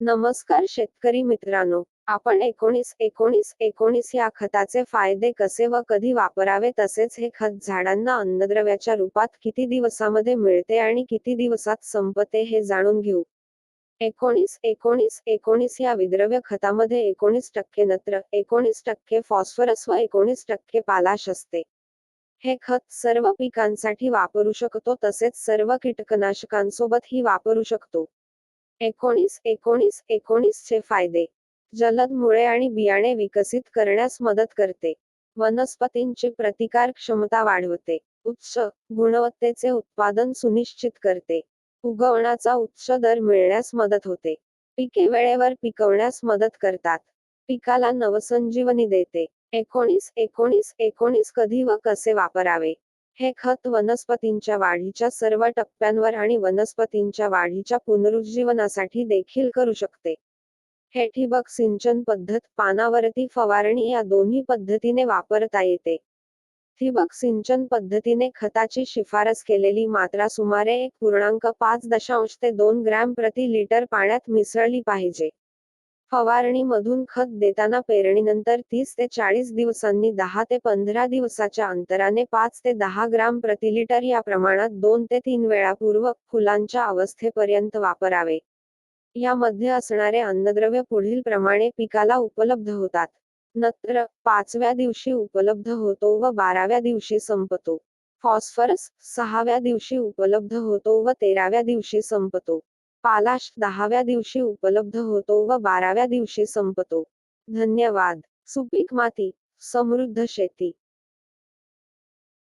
नमस्कार शेतकरी मित्रांनो आपण एकोणीस एकोणीस एकोणीस या खताचे फायदे कसे व कधी वापरावे तसेच हे खत झाडांना अन्नद्रव्याच्या रूपात किती दिवसामध्ये मिळते आणि किती दिवसात संपते हे जाणून घेऊ. एकोणीस एकोणीस एकोणीस या विद्रव्य खतामध्ये एकोणीस टक्के नत्र एकोणीस टक्के फॉस्फरस व एकोणीस टक्के पालाश असते. हे खत सर्व पिकांसाठी वापरू शकतो तसेच सर्व कीटकनाशकांसोबतही वापरू शकतो. एकोणीस एकोणीस एकोणीस चे फायदे. जलद मुळे आणि बियाणे विकसित करण्यास मदत करते. वनस्पतींची प्रतिकार क्षमता वाढवते. उच्च गुणवत्तेचे उत्पादन सुनिश्चित करते. उगवणाचा उच्च दर मिळण्यास मदत होते. पिके वेळेवर पिकवण्यास मदत करतात. पिकाला नवसंजीवनी देते. एकोणीस एकोणीस एकोणीस कधी व कसे वापरावे? हे खत वनस्पतींच्या वाढीच्या सर्व टप्प्यांवर आणि वनस्पतींच्या वाढीच्या पुनरुज्जीवनासाठी देखील करू शकते. हे ठिबक सिंचन पद्धत पानावरती फवारणी या दोन्ही पद्धतीने वापरता येते. ठिबक सिंचन पद्धतीने खताची शिफारस केलेली मात्रा सुमारे एक पूर्णांक पाच दशांश ते दोन ग्रॅम प्रति लिटर पाण्यात मिसळली पाहिजे. फवारणीमधून खत देताना पेरणीनंतर तीस ते चाळीस दिवसांनी दहा ते पंधरा दिवसाच्या अंतराने पाच ते दहा ग्राम प्रति लिटर या प्रमाणात दोन ते तीन वेळा पूर्वक फुलांच्या अवस्थेपर्यंत वापरावे. यामध्ये असणारे अन्नद्रव्य पुढील प्रमाणे पिकाला उपलब्ध होतात. नत्र पाचव्या दिवशी उपलब्ध होतो व बाराव्या दिवशी संपतो. फॉस्फरस सहाव्या दिवशी उपलब्ध होतो व तेराव्या दिवशी संपतो. पालाश दहाव्या दिवशी उपलब्ध होतो व बाराव्या दिवशी संपतो. धन्यवाद. सुपीक माती. समृद्ध शेती.